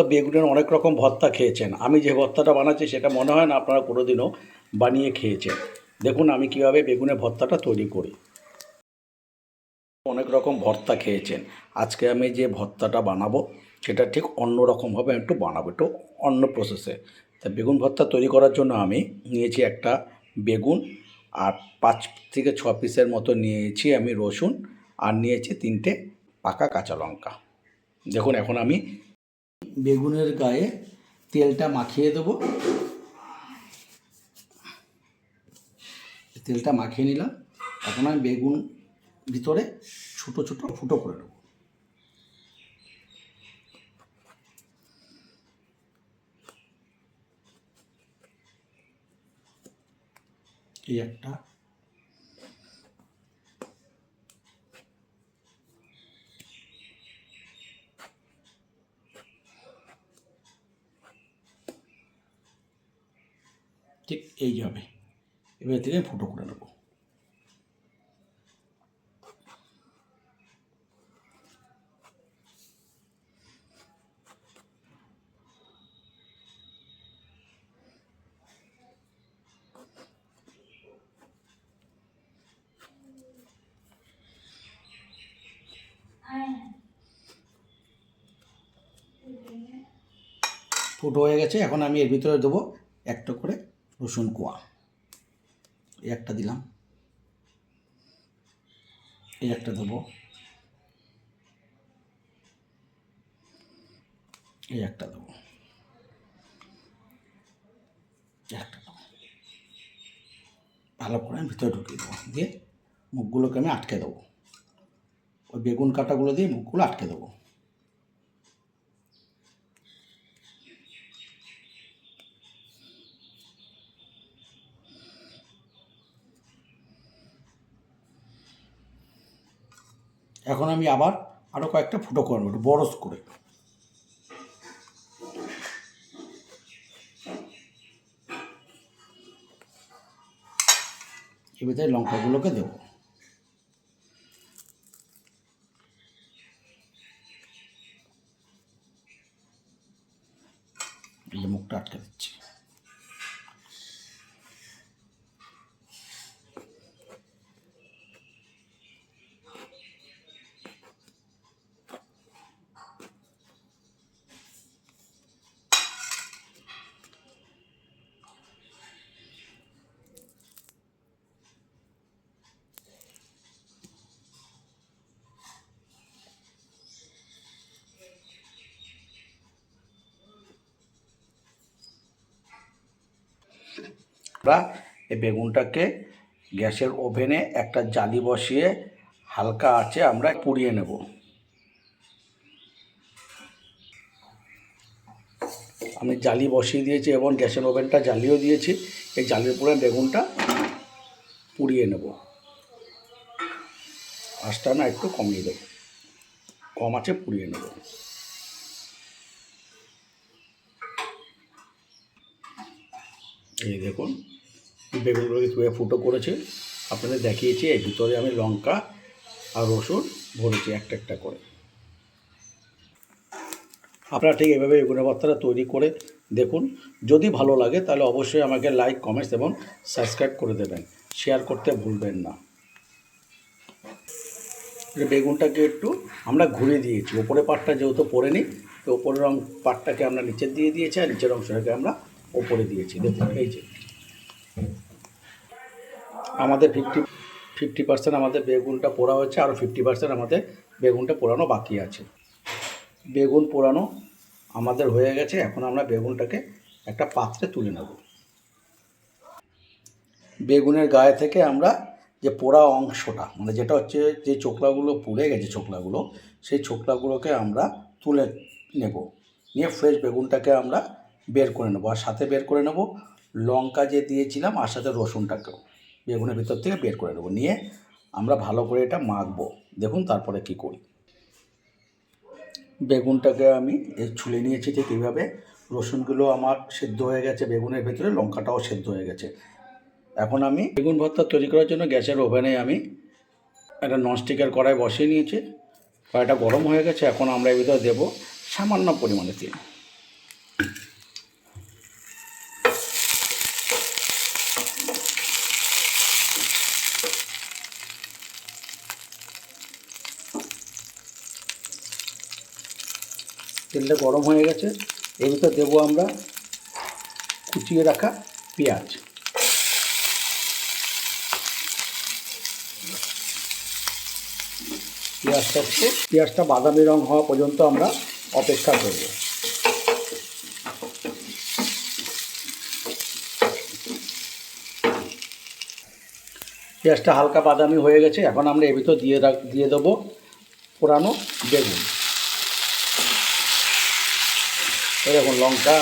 তো বেগুনের অনেক রকম ভর্তা খেয়েছেন। আমি যে ভর্তাটা বানাচ্ছি সেটা মনে হয় না আপনারা কোনোদিনও বানিয়ে খেয়েছেন। দেখুন আমি কীভাবে বেগুনের ভর্তাটা তৈরি করি। অনেক রকম ভর্তা খেয়েছেন। আজকে আমি যে ভর্তাটা বানাবো, সেটা ঠিক অন্য রকমভাবে একটু বানাবো, একটু অন্য প্রসেসে তা বেগুন ভর্তা তৈরি করার জন্য আমি নিয়েছি একটা বেগুন আর পাঁচ থেকে ছ পিসের মতো নিয়েছি আমি রসুন আর নিয়েছি তিনটে পাকা কাঁচা লঙ্কা। দেখুন এখন আমি বেগুনের গায়ে তেলটা মাখিয়ে দেবো। তেলটা মাখিয়ে নিলাম। এখন আমি বেগুন ভিতরে ছোটো ছোটো ফুটো করে নেব। এই একটা ঠিক এই যাবে এবার থেকে ফুটো করে নেব। ফুটো হয়ে গেছে, এখন আমি এর ভিতরে দেবো একটা করে। রসুন কোয়া। এই একটা দিলাম। এই একটা দেবো। এই একটা দেবো। একটা দেবো। ভালো করে আমি ভিতরে ঢুকিয়ে দেবো। দিয়ে মুখগুলোকে আমি আটকে দেবো। ওই বেগুন কাটাগুলো দিয়ে মুখগুলো আটকে দেবো। এখন আমি আবার আরও কয়েকটা ফুটো করব একটু বরস করে। এবার লঙ্কাগুলোকে দেবো। মুখটা আটকে দিচ্ছি। আমরা এই বেগুনটাকে গ্যাসের ওভেনে একটা জালি বসিয়ে হালকা আঁচে আমরা পুড়িয়ে নেব। আমি জালি বসিয়ে দিয়েছি এবং গ্যাসের ওভেনটা জ্বালিয়েও দিয়েছি, এই জালির উপরে বেগুনটা পুড়িয়ে নেব। আঁচটা না একটু কমিয়ে দেবো, কম আছে পুড়িয়ে নেব। এই দেখুন বেগুনগুলোকে কীভাবে ফুটো করেছে। আপনাদের দেখিয়েছি এর ভিতরে আমি লঙ্কা আর রসুন ভরেছি একটা একটা করে। আপনারা ঠিক এভাবে বেগুনের ভর্তাটা তৈরি করে দেখুন। যদি ভালো লাগে, তাহলে অবশ্যই আমাকে লাইক, কমেন্টস এবং সাবস্ক্রাইব করে দেবেন। শেয়ার করতে ভুলবেন না। বেগুনটাকে একটু আমরা ঘুরে দিয়েছি। ওপরে পাটটা যেহেতু পরে নিই তো ওপরের পাটটাকে আমরা নিচে দিয়ে দিয়েছি আর নিচের অংশটাকে আমরা ওপরে দিয়েছি দেখুন এই যে। আমাদের ফিফটি ফিফটি পার্সেন্ট আমাদের বেগুনটা পোড়া হচ্ছে আরও ফিফটি পার্সেন্ট আমাদের বেগুনটা পোড়ানো বাকি আছে। বেগুন পোড়ানো আমাদের হয়ে গেছে, এখন আমরা বেগুনটাকে একটা পাত্রে তুলে নেব। বেগুনের গায়ে থেকে আমরা যে পোড়া অংশটা মানে যেটা হচ্ছে যে চোখলাগুলো পুড়ে গেছে চোখলাগুলো সেই চোখলাগুলোকে আমরা তুলে নেব। নিয়ে ফ্রেশ বেগুনটাকে আমরা বের করে নেব। আর সাথে বের করে নেব লঙ্কা যে দিয়েছিলাম, আর সাথে রসুনটাকেও বেগুনের ভিতর থেকে বের করে নেব। নিয়ে আমরা ভালো করে এটা মাখবো। দেখুন তারপরে কি করি। বেগুনটাকে আমি ছুলে নিয়েছি ঠিক এইভাবে। রসুনগুলো আমার সেদ্ধ হয়ে গেছে, বেগুনের ভেতরে লঙ্কাটাও সেদ্ধ হয়ে গেছে। এখন আমি বেগুন ভর্তা তৈরি করার জন্য গ্যাসের ওভেনে আমি একটা ননস্টিকের কড়াই বসিয়ে নিয়েছি। কড়াইটা গরম হয়ে গেছে, এখন আমরা এর ভিতরে দেবো সামান্য পরিমাণে তেল। তেলটা গরম হয়ে গেছে। এর ভিতর দেবো আমরা কুচিয়ে রাখা পেঁয়াজ। পেঁয়াজটা পেঁয়াজটা বাদামি রং হওয়া পর্যন্ত আমরা অপেক্ষা করব। পেঁয়াজটা হালকা বাদামি হয়ে গেছে, এখন আমরা এ ভিতর দিয়ে দিয়ে দেবো পোড়ানো বেগুন। দেখুন লঙ্কা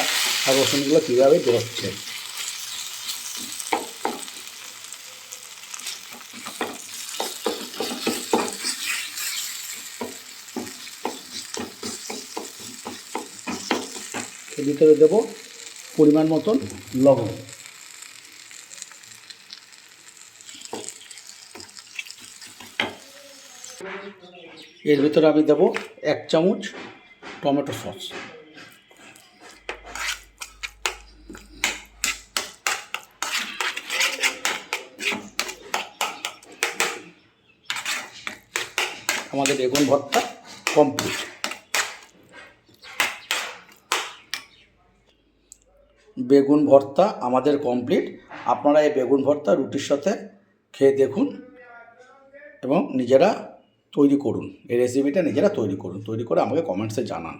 আর রসুনগুলো কীভাবে বেরোচ্ছে এর ভিতরে দেবো পরিমাণ মতন লবণ। এর ভিতরে আমি দেবো এক চামচ টমেটো সস। আমাদের বেগুন ভর্তা কমপ্লিট বেগুন ভর্তা আমাদের কমপ্লিট আপনারা এই বেগুন ভর্তা রুটির সাথে খেয়ে দেখুন এবং নিজেরা তৈরি করুন। এই রেসিপিটা নিজেরা তৈরি করুন। তৈরি করে আমাকে কমেন্টসে জানান।